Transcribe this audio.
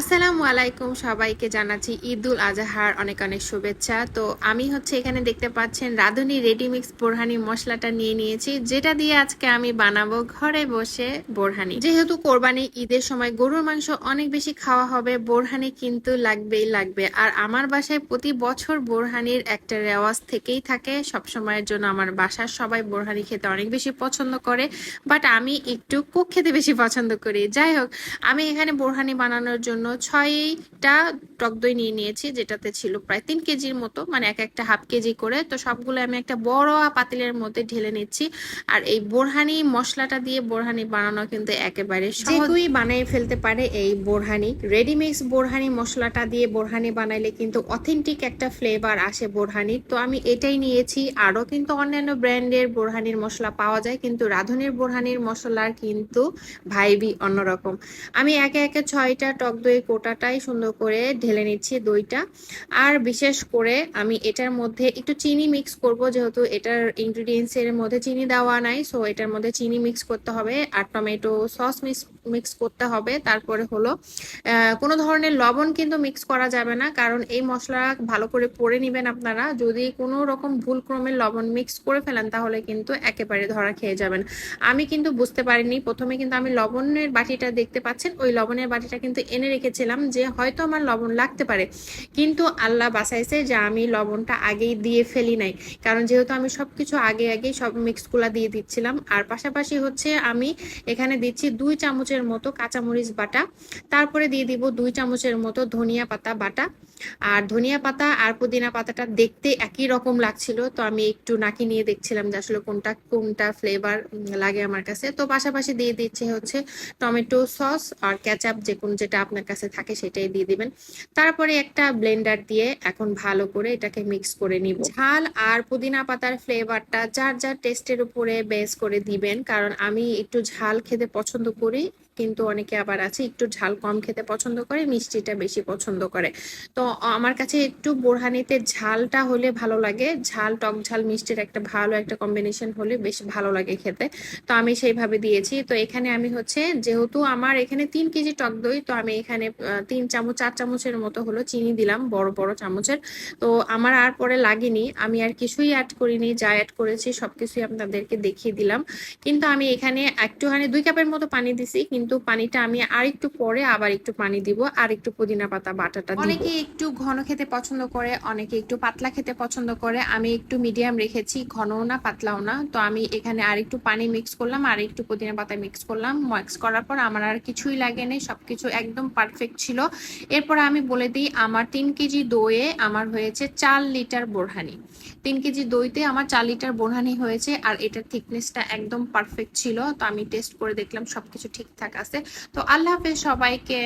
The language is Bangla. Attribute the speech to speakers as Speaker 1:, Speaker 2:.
Speaker 1: আসসালামু আলাইকুম সবাইকে জানাচ্ছি ঈদুল আজহার অনেক অনেক শুভেচ্ছা। তো আমি হচ্ছে এখানে দেখতে পাচ্ছেন রাঁধুনি রেডিমিক্স বোরহানি মশলাটা নিয়ে নিয়েছি, যেটা দিয়ে আজকে আমি বানাবো ঘরে বসে বোরহানি। যেহেতু কোরবানি ঈদের সময় গরুর মাংস অনেক বেশি খাওয়া হবে, বোরহানি কিন্তু লাগবেই লাগবে। আর আমার বাসায় প্রতি বছর বোরহানির একটা রেওয়াজ থেকেই থাকে। সব সময়ের জন্য আমার বাসার সবাই বোরহানি খেতে অনেক বেশি পছন্দ করে, বাট আমি একটু কুক খেতে বেশি পছন্দ করি। যাই হোক, আমি এখানে বোরহানি বানানোর জন্য ছয়টা টক দই নিয়ে নিয়েছি যেটাতে ছিল প্রায় তিন কেজির মতো মানে এক একটা হাফ কেজি করে। তো সবগুলো আমি একটা বড় পাতিলের মধ্যে ঢেলে নিচ্ছি। আর এই বোরহানি মশলাটা দিয়ে বোরহানি বানানো কিন্তু একেবারে সহজই বানিয়ে ফেলতে পারে এই বোরহানি। রেডিমিক্স বোরহানি মশলাটা দিয়ে বোরহানি বানাইলে কিন্তু অথেন্টিক একটা ফ্লেভার আসে বোরহানির। তো আমি এটাই নিয়েছি। আরও কিন্তু অন্যান্য ব্র্যান্ডের বোরহানির মশলা পাওয়া যায় কিন্তু রাঁধুনির বোরহানির মশলার কিন্তু ভাইবি অন্যরকম। আমি একে একে ছয়টা টক দই কোটাটাই সুন্দর করে ঢেলে নিচ্ছি দইটা। আর বিশেষ করে আমি এটার মধ্যে একটু চিনি মিক্স করব, যেহেতু এটার ইনগ্রিডিয়েন্টসের মধ্যে চিনি দেওয়া নাই সো এটার মধ্যে চিনি মিক্স করতে হবে আর টমেটো সস মিক্স মিক্স করতে হবে। তারপরে হলো কোনো ধরনের লবণ কিন্তু মিক্স করা যাবে না, কারণ এই মশলা ভালো করে পড়ে নেবেন আপনারা। যদি কোনো রকম ভুল ক্রমে লবণ মিক্স করে ফেলেন, তাহলে কিন্তু একেবারে ধরা খেয়ে যাবেন। আমি কিন্তু বুঝতে পারিনি, প্রথমে কিন্তু আমি লবণের বাটিটা দেখতে পাচ্ছেন, ওই লবণের বাটিটা কিন্তু এনে রেখেছিলাম যে হয়তো আমার লবণ লাগতে পারে। কিন্তু আল্লাহ বাসাইছে যে আমি লবণটা আগেই দিয়ে ফেলি নাই। কারণ যেহেতু আমি সবকিছু আগে আগে সব মিক্সগুলা দিয়ে দিচ্ছিলাম। আর পাশাপাশি হচ্ছে আমি এখানে দিচ্ছি দুই চামচের মতো কাঁচামরিচ বাটা। তারপরে দিয়ে দিব দুই চামচের মতো ধনিয়া পাতা বাটা। আর ধনিয়া পাতা আর পুদিনা পাতাটা দেখতে একই রকম লাগছিল। তো আমি একটু নাকি নিয়ে দেখছিলাম যে আসলে কোনটা কোনটা ফ্লেভার লাগে আমার কাছে। তো পাশাপাশি দিয়ে দিচ্ছে হচ্ছে টমেটো সস আর ক্যাচাপ যে কোন যেটা আপনার কাছে থাকে সেটাই দিয়ে দিবেন। তারপরে একটা ব্লেন্ডার দিয়ে এখন ভালো করে এটাকে মিক্স করে নিব। ঝাল আর পুদিনা পাতার ফ্লেভারটা যার যার টেস্টের উপরে বেস করে দিবেন, কারণ আমি একটু ঝাল খেতে পছন্দ করি কিন্তু অনেকে আবার আছে, একটু ঝাল কম খেতে পছন্দ করে, মিষ্টিটা বেশি পছন্দ করে। তো আমার কাছে একটু বোরহানিতে ঝালটা হলে ভালো লাগে। ঝাল, টক ঝাল, মিষ্টির একটা ভালো একটা কম্বিনেশন হলে বেশ ভালো লাগে খেতে। তো আমি সেইভাবে দিয়েছি। তো এখানে আমি হচ্ছে, যেহেতু আমার এখানে তিন কেজি টক দই, তো আমি এখানে তিন চামচ, চার চামচের মতো হলো চিনি দিলাম, বড় বড় চামচের। তো আমার আর পরে লাগেনি। আমি আর কিছুই অ্যাড করিনি। যা অ্যাড করেছি সবকিছুই আপনাদেরকে দেখিয়ে দিলাম। কিন্তু আমি এখানে একটুখানি দুই কাপের মতো পানি দিছি। কিন্তু পানিটা আমি আর একটু পরে আবার একটু পানি দিব, আর একটু পুদিনা পাতা, বাটাটা অনেকে একটু ঘন খেতে পছন্দ করে, অনেকে একটু পাতলা খেতে পছন্দ করে। আমি একটু মিডিয়াম রেখেছি, ঘনও না, পাতলাও না। তো আমি এখানে আর একটু পানি মিক্স করলাম, আর একটু পুদিনা পাতা মিক্স করলাম। মিক্স করার পর আমার আর কিছুই লাগে লাগেনি সবকিছু একদম পারফেক্ট ছিল। এরপর আমি বলে দিই, আমার তিন কেজি দইয়ে আমার হয়েছে চার লিটার বোরহানি। তিন কেজি দইতে আমার চার লিটার বোরহানি হয়েছে, আর এটার থিকনেসটা একদম পারফেক্ট ছিল। তো আমি টেস্ট করে দেখলাম সবকিছু ঠিকঠাক আছে। তো আল্লাহ হাফেজ সবাইকে